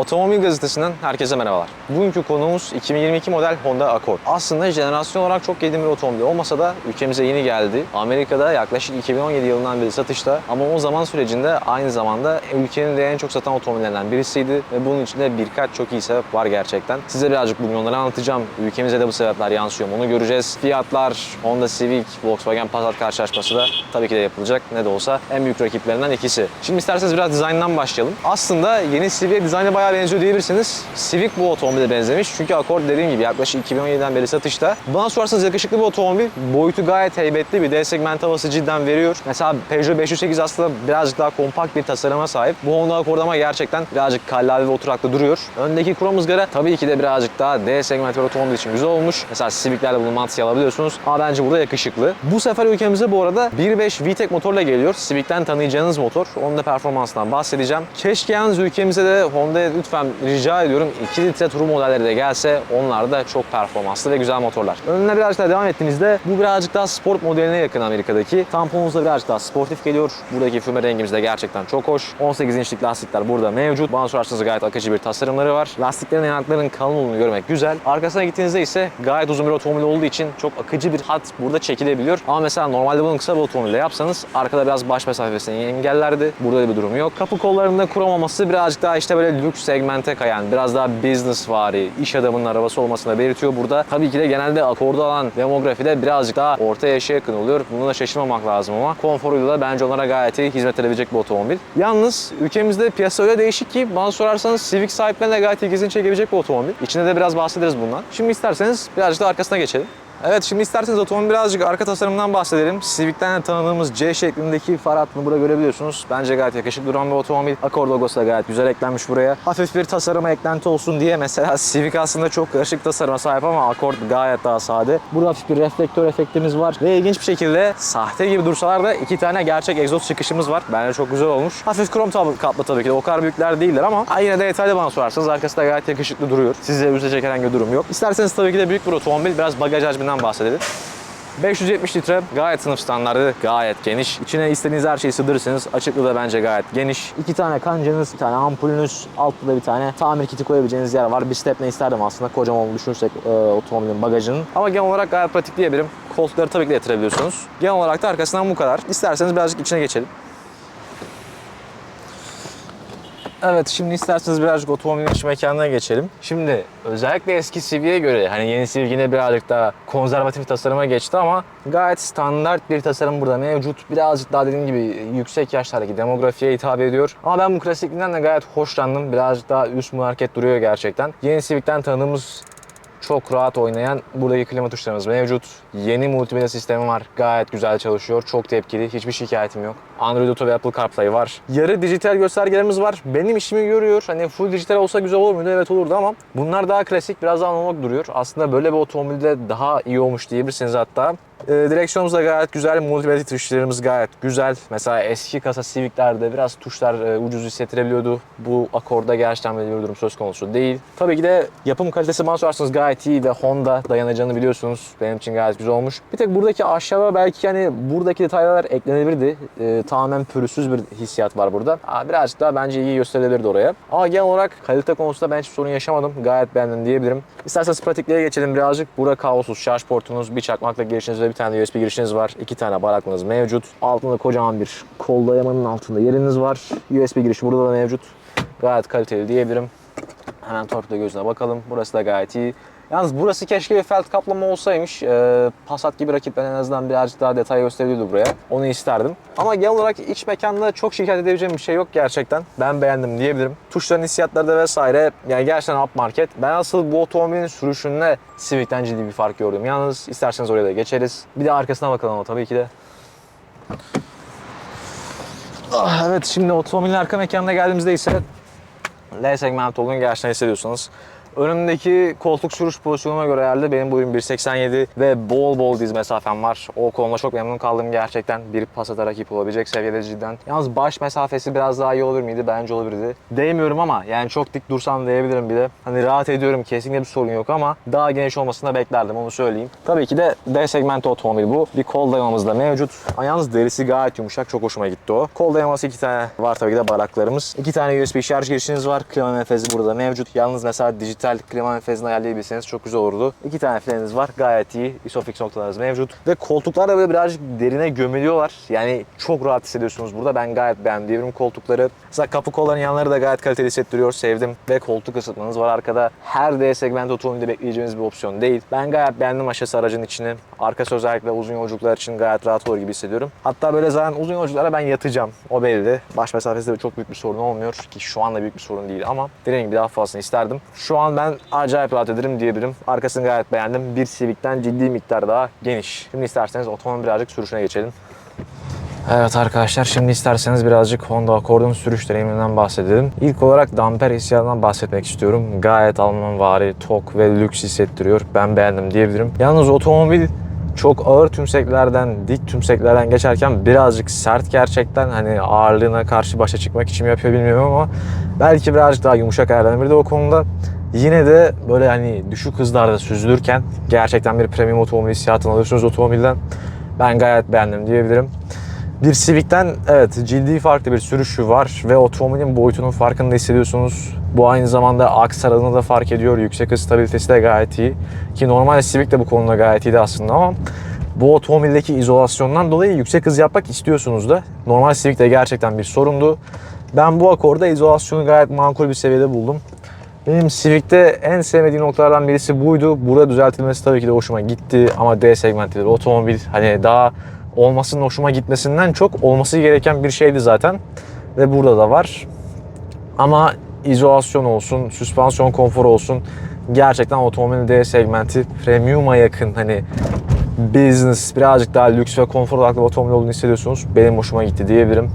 Otomobil gazetesinden herkese merhabalar. Bugünkü konuğumuz 2022 model Honda Accord. Aslında jenerasyon olarak çok yeni bir otomobil olmasa da ülkemize yeni geldi. Amerika'da yaklaşık 2017 yılından beri satışta ama o zaman sürecinde aynı zamanda ülkenin de en çok satan otomobillerinden birisiydi ve bunun içinde birkaç çok iyi sebep var gerçekten. Size birazcık bugün onları anlatacağım. Ülkemize de bu sebepler yansıyor mu onu göreceğiz. Fiyatlar, Honda Civic, Volkswagen Passat karşılaşması da tabii ki de yapılacak. Ne de olsa en büyük rakiplerinden ikisi. Şimdi isterseniz biraz dizayndan başlayalım. Aslında yeni Civic'e dizaynı bayağı benziyor diyebilirsiniz. Civic bu otomobile benzemiş. Çünkü Accord dediğim gibi yaklaşık 2017'den beri satışta. Bana sorarsanız yakışıklı bir otomobil. Boyutu gayet heybetli bir D segment havası cidden veriyor. Mesela Peugeot 508 aslında birazcık daha kompakt bir tasarıma sahip. Bu Honda Accord ama gerçekten birazcık kallavi ve oturaklı duruyor. Öndeki krom ızgara tabii ki de birazcık daha D segment otomobil için güzel olmuş. Mesela Civic'lerle bunu mantıya alabiliyorsunuz. Ama bence burada yakışıklı. Bu sefer ülkemize bu arada 1.5 VTEC motorla geliyor. Civic'ten tanıyacağınız motor. Onun da performansından bahsedeceğim. Keşke yalnız ülkemize de Honda'ya lütfen rica ediyorum 2 litre turu modelleri de gelse onlar da çok performanslı ve güzel motorlar. Önüne birazcık daha devam ettiğinizde bu birazcık daha sport modeline yakın Amerika'daki. Tamponumuz da birazcık daha sportif geliyor. Buradaki füme rengimiz de gerçekten çok hoş. 18 inçlik lastikler burada mevcut. Bana sorarsanız gayet akıcı bir tasarımları var. Lastiklerin yanaklarının kalın olduğunu görmek güzel. Arkasına gittiğinizde ise gayet uzun bir otomobil olduğu için çok akıcı bir hat burada çekilebiliyor. Ama mesela normalde bunu kısa bir otomobille yapsanız arkada biraz baş mesafesini engellerdi. Burada öyle bir durum yok. Kapı kollarında krom olması birazcık daha işte böyle lüks segmente kayan, biraz daha business vari, iş adamının arabası olmasını da belirtiyor burada. Tabii ki de genelde akorda olan demografide birazcık daha orta yaşa yakın oluyor. Buna şaşırmamak lazım ama konforuyla da bence onlara gayet iyi hizmet edebilecek bir otomobil. Yalnız ülkemizde piyasa öyle değişik ki bana sorarsanız Civic sahiplerine gayet ilgisini çekebilecek bir otomobil. İçinde de biraz bahsederiz bundan. Şimdi isterseniz birazcık da arkasına geçelim. Evet şimdi isterseniz otomobil birazcık arka tasarımından bahsedelim. Civic'ten de tanıdığımız C şeklindeki far hattını burada görebiliyorsunuz. Bence gayet yakışıklı duran bir otomobil. Accord logosu da gayet güzel eklenmiş buraya. Hafif bir tasarıma eklenti olsun diye mesela Civic aslında çok karışık tasarıma sahip ama Accord gayet daha sade. Burada hafif bir reflektör efektimiz var. Ve ilginç bir şekilde sahte gibi dursalar da iki tane gerçek egzoz çıkışımız var. Bence çok güzel olmuş. Hafif krom kaplı tabii ki de o kadar büyükler değiller ama yine de detaylı bana sorarsanız arkası da gayet yakışıklı duruyor. Size üzecek herhangi bir durum yok. İsterseniz tabii ki de büyük bir otomobil. Biraz bagaj hacminden bahsedelim. 570 litre gayet sınıf standartı, gayet geniş. İçine istediğiniz her şeyi sığdırırsınız. Açıklığı da bence gayet geniş. İki tane kancanız, bir tane ampulünüz, altta da bir tane tamir kiti koyabileceğiniz yer var. Bir step ne isterdim aslında kocaman olduğunu düşünürsek e, otomobilin bagajının. Ama genel olarak gayet pratik diyebilirim. Koltukları tabii ki de yatırabiliyorsunuz. Genel olarak da arkasından bu kadar. İsterseniz birazcık içine geçelim. Evet şimdi isterseniz birazcık otomobilin iç mekanına geçelim. Şimdi özellikle eski Civic'e göre hani yeni Civic yine birazcık daha konservatif tasarıma geçti ama gayet standart bir tasarım burada mevcut. Birazcık daha dediğim gibi yüksek yaşlardaki demografiye hitap ediyor. Ama ben bu klasikliğinden de gayet hoşlandım. Birazcık daha üst market duruyor gerçekten. Yeni Civic'ten tanıdığımız çok rahat oynayan buradaki klima tuşlarımız mevcut. Yeni multimedya sistemi var. Gayet güzel çalışıyor. Çok tepkili. Hiçbir şikayetim yok. Android Auto ve Apple CarPlay var. Yarı dijital göstergelerimiz var. Benim işimi görüyor. Hani full dijital olsa güzel olur muydu? Evet olurdu ama bunlar daha klasik, biraz daha analog duruyor. Aslında böyle bir otomobilde daha iyi olmuş diyebilirsiniz hatta. Ee, direksiyonumuz da gayet güzel. Multimedya tuşlarımız gayet güzel. Mesela eski kasa Civic'lerde biraz tuşlar e, ucuz hissettirebiliyordu. Bu Accord'da gerçekten böyle bir durum söz konusu değil. Tabii ki de yapım kalitesi bana sorarsanız gayet iyi ve Honda dayanacağını biliyorsunuz. Benim için gayet güzel olmuş. Bir tek buradaki aşağıda belki hani buradaki detaylar eklenebilirdi. Ee, tamamen pürüzsüz bir hissiyat var burada. Aa, birazcık daha bence iyi gösterilebilirdi oraya. Ama genel olarak kalite konusunda ben hiç sorun yaşamadım. Gayet beğendim diyebilirim. İsterseniz pratikliğe geçelim birazcık. Burada kablosuz şarj portunuz, bir çakmakla girişiniz ve bir tane USB girişiniz var. İki tane baraklığınız mevcut. Altında kocaman bir kol dayamanın altında yeriniz var. USB girişi burada da mevcut. Gayet kaliteli diyebilirim. Hemen torpido gözüne bakalım. Burası da gayet iyi. Yalnız burası keşke bir felt kaplama olsaymış. Ee, Passat gibi rakipler en azından birazcık daha detay gösteriyordu buraya. Onu isterdim. Ama genel olarak iç mekanda çok şikayet edebileceğim bir şey yok gerçekten. Ben beğendim diyebilirim. Tuşların hissiyatları da vesaire yani gerçekten up market. Ben asıl bu otomobilin sürüşünde Civic'ten ciddi bir fark gördüm. Yalnız isterseniz oraya da geçeriz. Bir de arkasına bakalım ama tabii ki de. Ah, evet şimdi otomobilin arka mekanına geldiğimizde ise L segment olduğunu gerçekten hissediyorsunuz. Önümdeki koltuk sürüş pozisyonuma göre herhalde benim boyum 1.87 ve bol bol diz mesafem var. O konuda çok memnun kaldım gerçekten. Bir Passat'a rakip olabilecek seviyede cidden. Yalnız baş mesafesi biraz daha iyi olur muydu? Bence olabilirdi. Değmiyorum ama yani çok dik dursam değebilirim bir de. Hani rahat ediyorum kesinlikle bir sorun yok ama daha geniş olmasını beklerdim onu söyleyeyim. Tabii ki de D segmenti otomobil bu. Bir kol dayamamız da mevcut. Yalnız derisi gayet yumuşak. Çok hoşuma gitti o. Kol dayaması iki tane var tabii ki de baraklarımız. İki tane USB şarj girişiniz var. Klima menfezi burada mevcut. Yalnız mesela dijital klima menfezini ayarlayabilseniz çok güzel olurdu. İki tane freniniz var. Gayet iyi. Isofix noktalarınız mevcut. Ve koltuklar da böyle birazcık derine gömülüyorlar. Yani çok rahat hissediyorsunuz burada. Ben gayet beğendim diyebilirim koltukları. Mesela kapı kolların yanları da gayet kaliteli hissettiriyor. Sevdim. Ve koltuk ısıtmanız var arkada. Her D segment otomobilde bekleyeceğiniz bir opsiyon değil. Ben gayet beğendim aşağısı aracın içini. Arkası özellikle uzun yolculuklar için gayet rahat olur gibi hissediyorum. Hatta böyle zaten uzun yolculuklara ben yatacağım. O belli. Baş mesafesi de çok büyük bir sorun olmuyor ki şu anda büyük bir sorun değil ama dediğim gibi daha fazlasını isterdim. Şu an ben acayip rahat ederim diyebilirim. Arkasını gayet beğendim. Bir Civic'ten ciddi miktar daha geniş. Şimdi isterseniz otomobil birazcık sürüşüne geçelim. Evet arkadaşlar şimdi isterseniz birazcık Honda Accord'un sürüş deneyiminden bahsedelim. İlk olarak damper hissiyatından bahsetmek istiyorum. Gayet Almanvari, tok ve lüks hissettiriyor. Ben beğendim diyebilirim. Yalnız otomobil çok ağır tümseklerden, dik tümseklerden geçerken birazcık sert gerçekten. Hani ağırlığına karşı başa çıkmak için mi yapıyor bilmiyorum ama belki birazcık daha yumuşak ayarlanabilir de o konuda. Yine de böyle hani düşük hızlarda süzülürken gerçekten bir premium otomobil hissiyatını alıyorsunuz otomobilden. Ben gayet beğendim diyebilirim. Bir Civic'ten evet ciddi farklı bir sürüşü var ve otomobilin boyutunun farkında hissediyorsunuz. Bu aynı zamanda aks aralığını da fark ediyor. Yüksek hız stabilitesi de gayet iyi. Ki normal Civic de bu konuda gayet iyiydi aslında ama bu otomobildeki izolasyondan dolayı yüksek hız yapmak istiyorsunuz da. Normal Civic de gerçekten bir sorundu. Ben bu akorda izolasyonu gayet makul bir seviyede buldum. Benim Civic'te en sevmediğim noktalardan birisi buydu. Burada düzeltilmesi tabii ki de hoşuma gitti ama D segmenti bir otomobil hani daha olmasının hoşuma gitmesinden çok olması gereken bir şeydi zaten. Ve burada da var. Ama izolasyon olsun, süspansiyon konforu olsun gerçekten otomobilin D segmenti premium'a yakın hani business birazcık daha lüks ve konfor odaklı otomobil olduğunu hissediyorsunuz. Benim hoşuma gitti diyebilirim.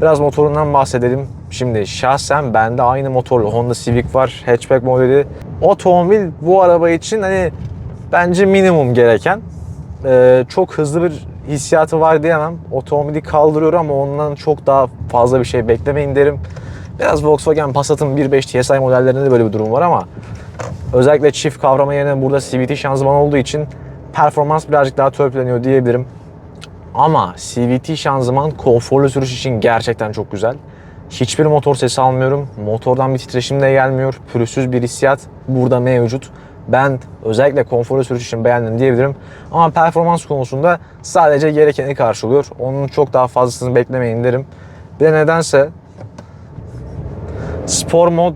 Biraz motorundan bahsedelim. Şimdi şahsen bende aynı motorlu Honda Civic var. Hatchback modeli. Otomobil bu araba için hani bence minimum gereken. Ee, çok hızlı bir hissiyatı var diyemem. Otomobili kaldırıyor ama ondan çok daha fazla bir şey beklemeyin derim. Biraz Volkswagen Passat'ın 1.5 TSI modellerinde de böyle bir durum var ama özellikle çift kavrama yerine burada CVT şanzıman olduğu için performans birazcık daha törpüleniyor diyebilirim. Ama CVT şanzıman konforlu sürüş için gerçekten çok güzel. Hiçbir motor sesi almıyorum. Motordan bir titreşim de gelmiyor. Pürüzsüz bir hissiyat burada mevcut. Ben özellikle konforlu sürüş için beğendim diyebilirim. Ama performans konusunda sadece gerekeni karşılıyor. Onun çok daha fazlasını beklemeyin derim. Bir de nedense spor mod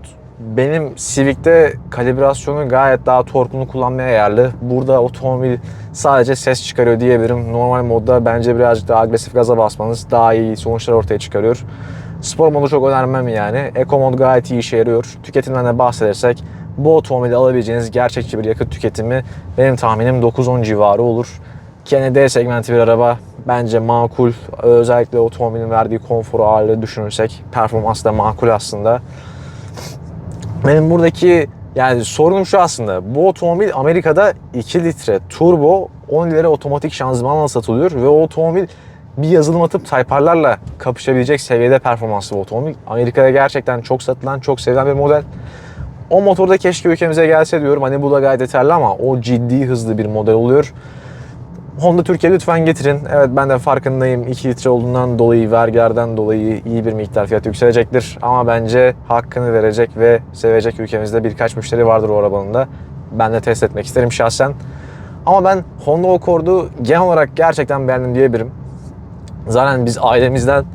benim Civic'te kalibrasyonu gayet daha torkunu kullanmaya ayarlı. Burada otomobil sadece ses çıkarıyor diyebilirim. Normal modda bence birazcık daha agresif gaza basmanız daha iyi sonuçlar ortaya çıkarıyor. Spor modu çok önermem yani. Eco mod gayet iyi işe yarıyor. Tüketimden de bahsedersek bu otomobili alabileceğiniz gerçekçi bir yakıt tüketimi benim tahminim 9-10 civarı olur. Kendi D segmenti bir araba bence makul. Özellikle otomobilin verdiği konforu ağırlığı düşünürsek performans da makul aslında. Benim buradaki yani sorunum şu aslında. Bu otomobil Amerika'da 2 litre turbo 10 lira otomatik şanzımanla satılıyor ve o otomobil bir yazılım atıp Type-R'larla kapışabilecek seviyede performanslı bir otomobil. Amerika'da gerçekten çok satılan, çok sevilen bir model. O motor da keşke ülkemize gelse diyorum. Hani bu da gayet yeterli ama o ciddi hızlı bir model oluyor. Honda Türkiye lütfen getirin. Evet ben de farkındayım. 2 litre olduğundan dolayı, vergilerden dolayı iyi bir miktar fiyat yükselecektir. Ama bence hakkını verecek ve sevecek ülkemizde birkaç müşteri vardır o arabanın da. Ben de test etmek isterim şahsen. Ama ben Honda Accord'u genel olarak gerçekten beğendim diyebilirim. Zaten biz ailemizden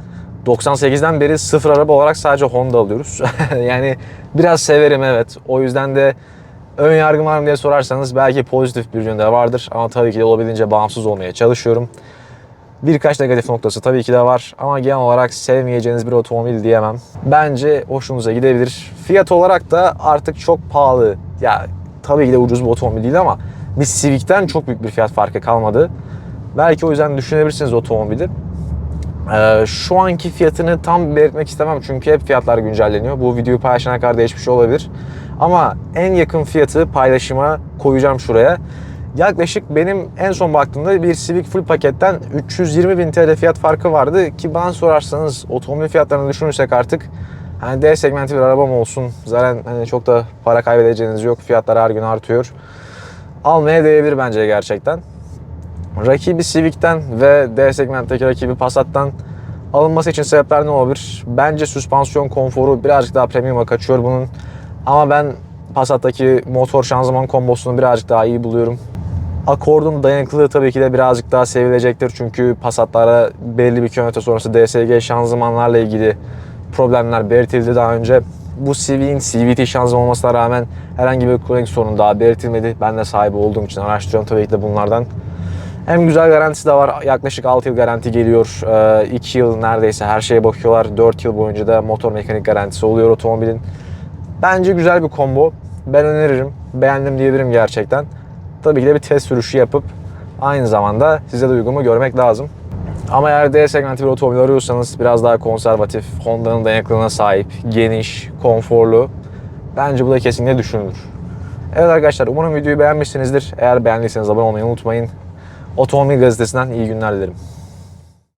98'den beri sıfır araba olarak sadece Honda alıyoruz. yani biraz severim evet. O yüzden de ön yargım var mı diye sorarsanız belki pozitif bir yönde vardır. Ama tabii ki de olabildiğince bağımsız olmaya çalışıyorum. Birkaç negatif noktası tabii ki de var ama genel olarak sevmeyeceğiniz bir otomobil diyemem. Bence hoşunuza gidebilir. Fiyat olarak da artık çok pahalı. Ya tabii ki de ucuz bir otomobil değil ama bir Civic'ten çok büyük bir fiyat farkı kalmadı. Belki o yüzden düşünebilirsiniz otomobili. Ee, şu anki fiyatını tam belirtmek istemem çünkü hep fiyatlar güncelleniyor. Bu videoyu paylaşana kadar değişmiş olabilir. Ama en yakın fiyatı paylaşıma koyacağım şuraya. Yaklaşık benim en son baktığımda bir Civic full paketten 320 bin TL fiyat farkı vardı ki bana sorarsanız otomobil fiyatlarını düşünürsek artık hani D segmenti bir arabam olsun zaten hani çok da para kaybedeceğiniz yok fiyatlar her gün artıyor almaya değebilir bence gerçekten. Rakibi Civic'ten ve D segmentteki rakibi Passat'tan alınması için sebepler ne olabilir? Bence süspansiyon konforu birazcık daha premium'a kaçıyor bunun. Ama ben Passat'taki motor şanzıman kombosunu birazcık daha iyi buluyorum. Akordun dayanıklılığı tabii ki de birazcık daha sevilecektir. Çünkü Passat'lara belli bir kilometre sonrası DSG şanzımanlarla ilgili problemler belirtildi daha önce. Bu Civic'in CVT şanzıman olmasına rağmen herhangi bir kronik sorun daha belirtilmedi. Ben de sahibi olduğum için araştırıyorum tabii ki de bunlardan. Hem güzel garantisi de var. Yaklaşık 6 yıl garanti geliyor. 2 yıl neredeyse her şeye bakıyorlar. 4 yıl boyunca da motor mekanik garantisi oluyor otomobilin. Bence güzel bir combo. Ben öneririm. Beğendim diyebilirim gerçekten. Tabii ki de bir test sürüşü yapıp aynı zamanda size de uygun görmek lazım. Ama eğer D segmenti bir otomobil arıyorsanız biraz daha konservatif, Honda'nın dayanıklılığına sahip, geniş, konforlu bence bu da kesinlikle düşünülür. Evet arkadaşlar umarım videoyu beğenmişsinizdir. Eğer beğendiyseniz abone olmayı unutmayın. Otomobil gazetesinden iyi günler dilerim.